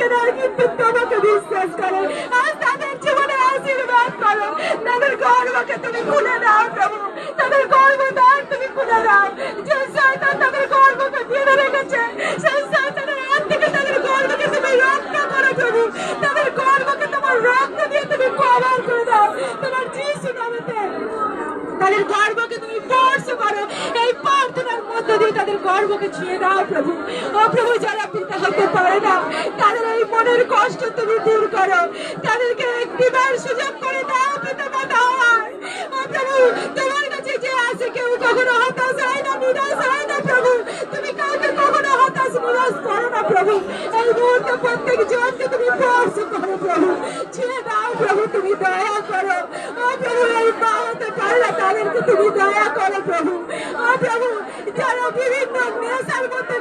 বেঁচে নেয় কিন্তু তোমাকে বিশ্বাস করে আজ তাদের জীবনে আশীর্বাদ করো তাদের গর্বকে তুমি খুলে দাও প্রভু তাদের গর্বদান তুমি খুলে দাও যে শয়তান তাদের গর্বকে বেঁধে রেখেছে সেই শয়তানের হাত থেকে তাদের গর্বকে তুমি রক্ষা করো প্রভু তাদের গর্বকে তোমার রক্ত দিয়ে তুমি কভার করে দাও। তোমার যিশু নামেতে তাদের গর্বকে তুমি স্পর্শ করো এই প্রার্থনার মধ্য তাদের গর্বকে ছুঁয়ে দাও প্রভু। ও প্রভু, যারা পিতা হতে পারে না তাদের এই মনের কষ্ট তুমি দূর করো। তাদেরকে একটিবার সুযোগ করে দাও, পিতা মাতা ও প্রভু, তোমার কাছে যে আছে কেউ কখনো হতাশ হয় না, নিরাশ হয় না প্রভু। তুমি কাউকে কখনো হতাশ, নিরাশ করো না প্রভু। এই মুহূর্তে প্রত্যেক জনকে তুমি স্পর্শ করো প্রভু। ছুঁয়ে দাও প্রভু, তুমি দয়া করো। ও প্রভু, এই মা হতে পারে না তাদেরকে তুমি দয়া করো প্রভু যারা বিভিন্ন নেশার মধ্যে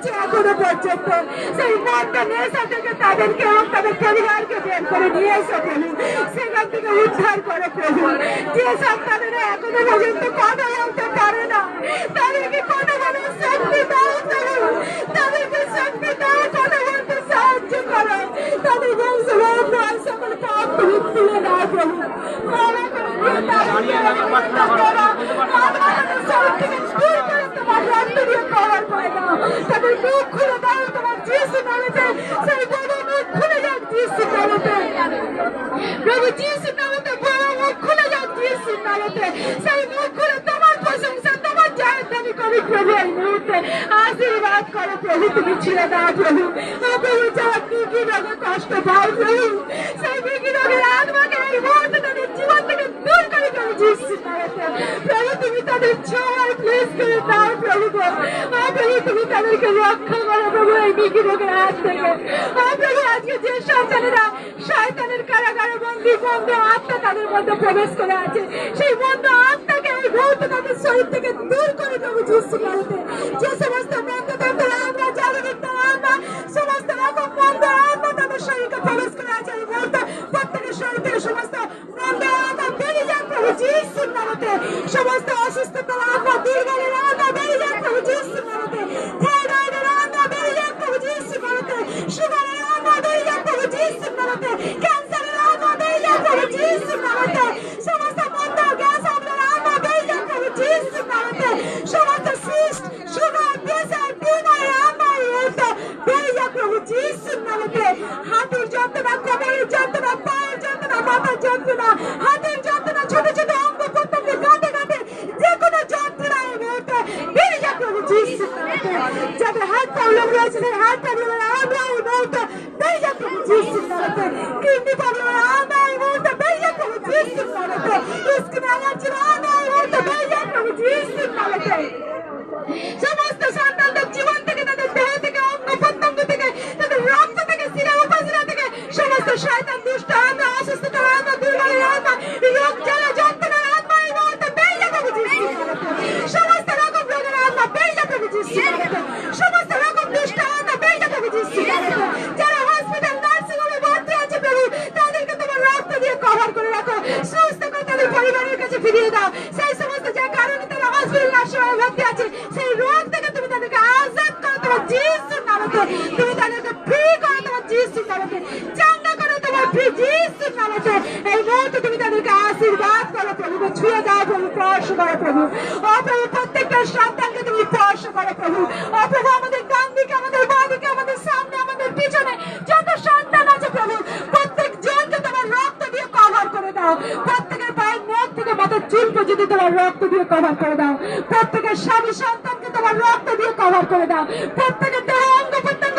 আছে এখনও পর্যন্ত সেই মন্দ নেশা থেকে তাদেরকে এবং তাদের পরিবারকে বের করে নিয়ে এসো প্রভু সেখান থেকে উদ্ধার করো প্রভু যে সন্তানেরা এখনও পর্যন্ত কথা বলতে পারে না, তাদেরকে কথা বলার শক্তি দাও প্রভু তাদেরকে শক্তি দাও, কথা বলতে সাহায্য করো। তাদের বংশ বরণ সকল পাপ তুমি তুলে দাও প্রভু। ক্ষমা করে তাদেরকে করো। আমাদের সব থেকে দূর করে তোমার রক্ত দিয়ে কভার করে দাও তাদের মুখ খুলে দাও তোমার যিশু নামেতে। সেই বড় মুখ খুলে যাক যিশু নামেতে। প্রভু যিশু নামেতে, বড় মুখ খুলে যাক যিশু নামেতে। সেই মুখ তোমার প্রশংসা, তোমার জয় করি প্রভু এই মুহূর্তে। আশীর্বাদ করো প্রভু, তুমি ছেড়ে দাও প্রভু। ও প্রভু যারা বিকি রোগে কষ্ট পাও প্রভু। সেই বিকি রোগের আত্মাকে এই মুহূর্তে তাদের জীবন থেকে দূর করে দেবো যিশু নামেতে। প্রভু, তুমি তাদের ছোঁয়ার প্লেস করে দাও প্রভু। ও প্রভু, তুমি তাদেরকে রক্ষা করো প্রভু, এই বিকি রোগের হাত থেকে। প্রভু, আজকে যে সন্তানেরা শয়তানের কারাগারে বন্দি, বন্ধ আত্মা তাদের মধ্যে প্রবেশ করে আছে, সেই বন্ধ আত্মাকে এই মুহূর্তে তাদের শরীর থেকে দূর করে দেবো যিশু নামেতে যে সমস্ত আমরা আমরা সমস্ত রকম আত্মা তাদের শরীরকে প্রবেশ করে আছে, এই মুহূর্তে প্রত্যেকের শরীর থেকে সমস্ত মন্দ আত্মা বেরিয়ে যাক প্রভু যিশু সমস্ত অসুস্থতার যন্ত্রণা কোমরের যন্ত্রণা পায়ের যন্ত্রণা মাথার যন্ত্রণা হাতের যন্ত্রণা ছোট ছোট অঙ্গ প্রত্যঙ্গে গাঁটে গাঁটে যে কোনো যন্ত্রণা এই মুহূর্তে বেরিয়ে যাক প্রভু যিশু নামেতে যাদের হাত প্রবলেম রয়েছে সেই হাত প্রবলেমের আমরা এই মুহূর্তে বেরিয়ে যাক প্রভু যিশু নামেতে কিডনি প্রবলেমের আমরা এই মুহূর্তে বেরিয়ে যাক প্রভু যিশু নামেতে স্কিন অ্যালার্জির আমরা এই মুহূর্তে বেরিয়ে যাক প্রভু যিশু নামেতে ছুঁয়ে দাও প্রভু স্পর্শ করো প্রভু। ও প্রত্যেকটা সন্তানকে তুমি স্পর্শ করো প্রভু। ও আমাদের ডান আমাদের বাঁ আমাদের সামনে, আমাদের পিছনে যত সন্তান আছে প্রভু, প্রত্যেক জনকে তোমার রক্ত দিয়ে কভার করে দাও। প্রত্যেকের পায়ের নখ থেকে মাথার চুল পর্যন্ত তোমার রক্ত দিয়ে কভার করে দাও। প্রত্যেকের স্বামী সন্তানকে তোমার রক্ত দিয়ে কভার করে দাও। প্রত্যেকের দেহ অঙ্গ প্রত্যঙ্গ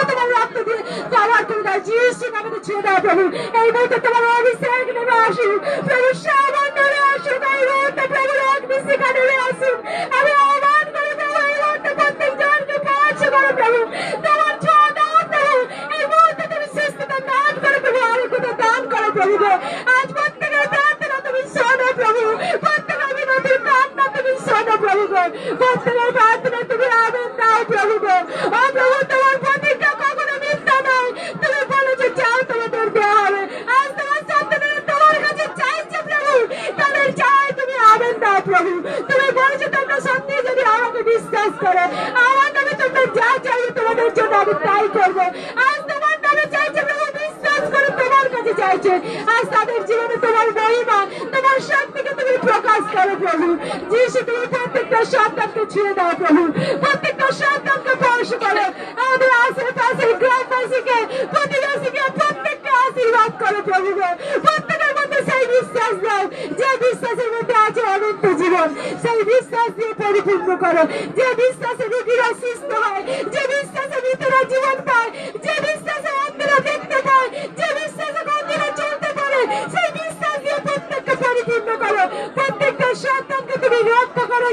কভার করে দাও যিশু নামে ছুঁয়ে দাও প্রভু এই মুহূর্তে তোমার অভিষেক নেমে আসুন প্রভু সাবান নেমে আসুন এই মুহূর্তে প্রভু অগ্নি শিখা নেমে আসুন আমি আহ্বান করে দেবো এই মুহূর্তে প্রত্যেক জনকে সাহায্য করো প্রভু তোমার ছোঁয়া দাও প্রভু এই মুহূর্তে তুমি সুস্থতা দান করো প্রভু আরোগ্যতা দান করো প্রভু গো। আজ প্রত্যেকের প্রার্থনা তুমি শোনো প্রভু প্রত্যেকের বিনতির কান্না তুমি শোনো প্রভু গো প্রত্যেকের প্রার্থনা তুমি আবেন দাও প্রভু গো ও প্রভু তোমার প্রতিজ্ঞা কখনো মিথ্যা নয় তুমি বলেছ চাও তোমাদের দেওয়া হবে আজ তোমার সন্তানেরা তোমার কাছে চাইছে প্রভু তাদের চাই তুমি আবেন দাও প্রভু তুমি বলেছ তোমরা সত্যি যদি আমাকে বিশ্বাস করো, আমার নামে তোমরা যা চাইবে তোমাদের জন্য আমি তাই করব। আজ তোমার নামে চাইছে। আছে আজ তাদের জীবনে তোমার মহিমা, তোমার শক্তিকে তুমি প্রকাশ করো প্রভু। যিশু, তুমি প্রত্যেকটা সন্তানকে ছুঁয়ে দাও প্রভু। প্রত্যেকটা সন্তানকে স্পর্শ করো। আমাদের আশেপাশের গ্রামবাসীকে, প্রতিবেশীকে বিশ্বাস দিয়ে পরিপূর্ণ করো। যে বিশ্বাসে রোগীরা সুস্থ হয়, যে বিশ্বাসে মৃতরা জীবন পায়, যে বিশ্বাসে অন্ধেরা দেখতে পায়, যে বিশ্বাসে অন্ধেরা চলতে পারে, সেই বিশ্বাস দিয়ে প্রত্যেককে পরিপূর্ণ করো। প্রত্যেকটা সন্তানকে তুমি রক্ষা করো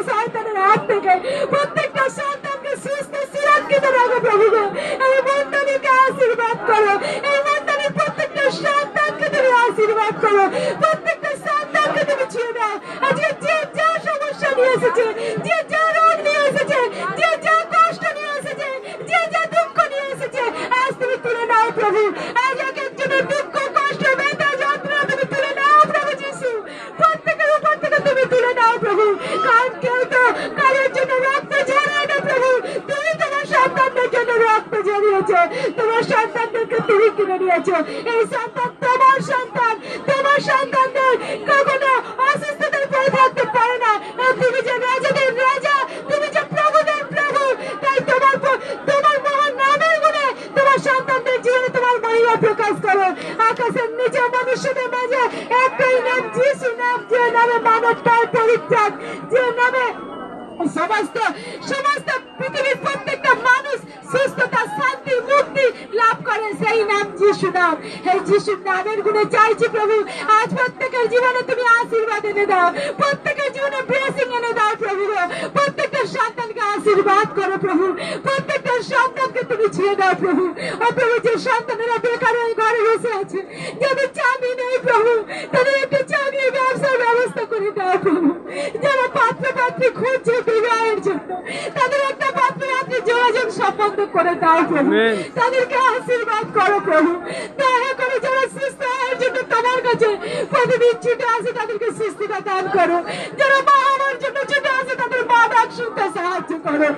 প্রভু একজনের দুঃখ, কষ্ট, ব্যথা, যন্ত্রণা তুমি তুলে নাও প্রভু যিশু। প্রত্যেকের উপর থেকে তুমি তুলে নাও প্রভু। কারণ কেউ তো কারোর জন্য রক্ত ঝরায় না প্রভু। তুমি তোমার সন্তানদের জন্য রক্ত ঝরিয়েছো। তোমার সন্তানদেরকে তুমি কিনে নিয়েছো। এই সন্তান তোমার সন্তান, তোমার সন্তানদের নামে মানব পায় পরিত্রাণ যে নামে সমস্ত সমস্ত পৃথিবীর প্রত্যেকটা মানুষ সুস্থতা, শান্তি, মুক্তি লাভ করে সেই নাম যিশু নাম। এই যিশুর নামের গুণে চাইছি প্রভু, আজ প্রত্যেকের জীবনে তুমি আশীর্বাদ এনে দাও প্রভু প্রত্যেকটা যে সন্তানেরা বেকার হয়ে ঘরে বসে আছে, যাদের চাকরি নেই প্রভু, তাদের করে দাও। প্রভু যারা পাত্র পাত্রী খুঁজছে বিবাহের জন্য তাদের একটা পাত্র পাত্রী যোগাযোগ সম্বন্ধ করে দাও প্রভু। তাদেরকে আশীর্বাদ করো প্রভু। দয়া করে যারা সুস্থ হওয়ার জন্য তোমার কাছে প্রতিদিন ছুটে আসে তাদেরকে সুস্থতা দান করো। যারা মা হওয়ার জন্য ছুটে আসে তাদের মা ডাক শুনতে সাহায্য করো।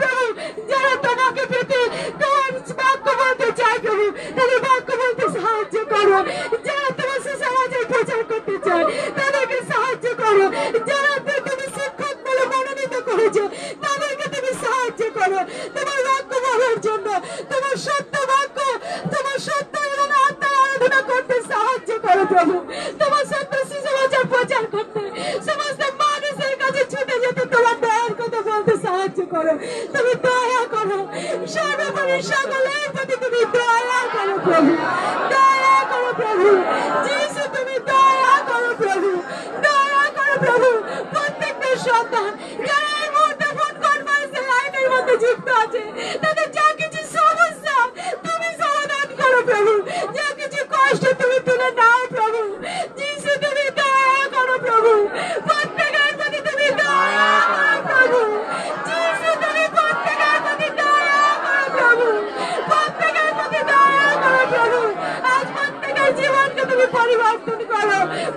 প্রভু যারা তোমাকে পেতে তোমার বাক্য বলতে চায় প্রভু তাদের বাক্য বলতে সাহায্য করো। যারা তোমার সুসমাজের প্রচার করতে চায় তাদেরকে করো। যারা তুমি শিক্ষক বলে মনোনীত করেছ, তাদেরকে তুমি সাহায্য করো। তোমার বাক্য বলার জন্য, তোমার সত্য বাক্য, তোমার সত্য এবং আত্মার আরাধনা করতে সাহায্য করো প্রভু। তোমার সত্য সুসমাচার প্রচার করতে, সমস্ত মানুষের কাছে ছুটে যেতে তোমার দয়ার কথা বলতে সাহায্য করো। তুমি দয়া করো। সর্বোপরি সকলের প্রতি তুমি দয়া করো প্রভু। দয়া করো প্রভু। যিশু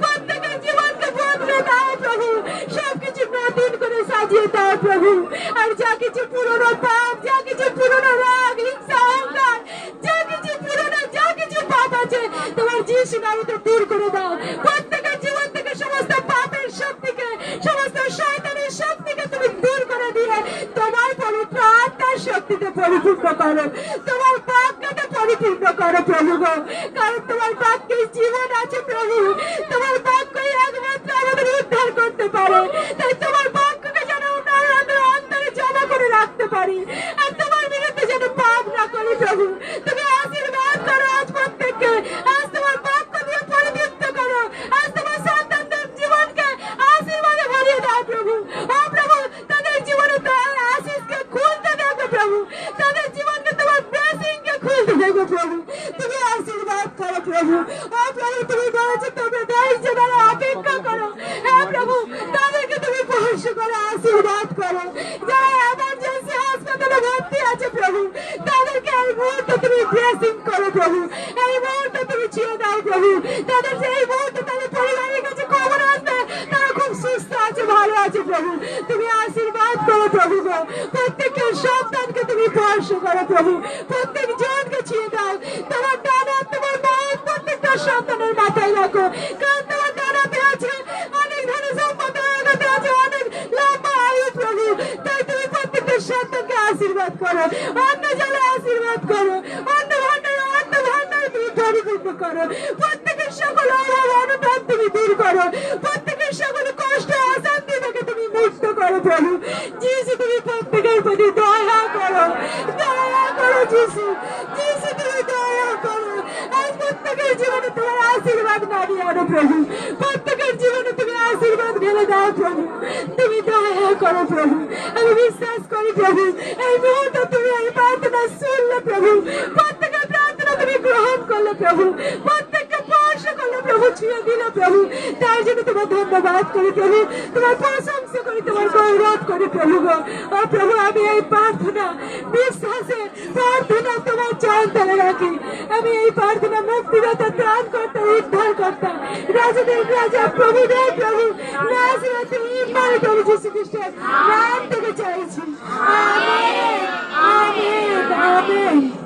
প্রত্যেকের জীবনকে তোমার যিশু নামে দূর করে দাও প্রত্যেকের জীবন থেকে সমস্ত পাপের শক্তিকে সমস্ত শয়তানের শক্তিকে তুমি দূর করে দিয়ে তোমার পবিত্র আত্মার শক্তিতে পরিপূর্ণ পরিপূর্ণ করো প্রভু গো। কারণ তোমার বাক্যে জীবন আছে প্রভু। তোমার বাক্যই একমাত্র আমাদের উদ্ধার করতে পারে। তাই তোমার বাক্যকে যেন আমাদের অন্তরে জমা করে রাখতে পারি। আর তোমার বিরুদ্ধে যেন পাপ না করি প্রভু। তুমি আশীর্বাদ করো আজ প্রত্যেককে আজ তোমার বাক্য দিয়ে পরিবৃত্ত করো আজ তোমার সন্তানদের জীবনকে আশীর্বাদে ভরিয়ে দাও প্রভু ও প্রভু তাদের জীবনে তোমার আশিসকে খুলতে দেখো প্রভু তাদের জীবনকে তোমার ব্লেসিং কে খুলতে প্রভু। তুমি আশীর্বাদ করো প্রভু। প্রভু, তুমি বলেছ তোমরা ধৈর্য ধরো অপেক্ষা করো। হ্যাঁ প্রভু, তাদেরকে তুমি স্পর্শ করো আশীর্বাদ করো। যারা এমার্জেন্সি হাসপাতালে ভর্তি আছে প্রভু, তাদেরকে এই মুহূর্তে তুমি ব্লেসিং করো প্রভু। এই মুহূর্তে তুমি দাও প্রভু। তাদের যে এই মুহূর্তে তাদের পরিবারের কাছে খবর আসবে, তারা খুব সুস্থ আছে, ভালো আছে প্রভু। তুমি আশীর্বাদ করো প্রভু গো। প্রত্যেকের সন্তানকে তুমি স্পর্শ করো প্রভু। প্রত্যেক সন্তানকে আশীর্বাদ করো, অন্য জলে আশীর্বাদ করো, অন্য ভান্ডার অন্য ভান্ডার তুমি পরিপূর্ণ করো। প্রত্যেকের সকল অভাব অনুদান তুমি দূর করো। প্রত্যেকের সকল কষ্ট, অশান্তি থেকে তুমি মুক্ত করো প্রভু। যিশু, তুমি প্রত্যেকের প্রতি দয়া করো। দয়া করো, যিশু। যিশু, তুমি দয়া করো। আজ প্রত্যেকের তোমার আশীর্বাদ নামিয়ে আনো প্রভু প্রত্যেকের জীবনে তুমি আশীর্বাদ ঢেলে দাও প্রভু। তুমি দয়া করো প্রভু। আমি বিশ্বাস করি প্রভু, এই মুহূর্তে তুমি এই প্রার্থনা শুনলে প্রভু। প্রত্যেকের প্রার্থনা তুমি গ্রহণ করলে প্রভু। প্রত্যেককে স্পর্শ করলে প্রভু, ছুঁয়ে দিলে প্রভু। তার জন্য তোমার ধন্যবাদ করি প্রভু। তোমার প্রশংসা করি প্রভু গো ও প্রভু, আমি এই প্রার্থনা, বিশ্বাসে প্রার্থনা তোমার চাল তলে রাখি। আমি এই প্রার্থনা মুক্তিদাতা ত্রাণ কর্তা উদ্ধার করতাম রাজাদের রাজা প্রভু রে প্রভু, নাজরাতে ইমান প্রভু যীশু খ্রিস্টের নাম থেকে চাইছি। Amen amen amen.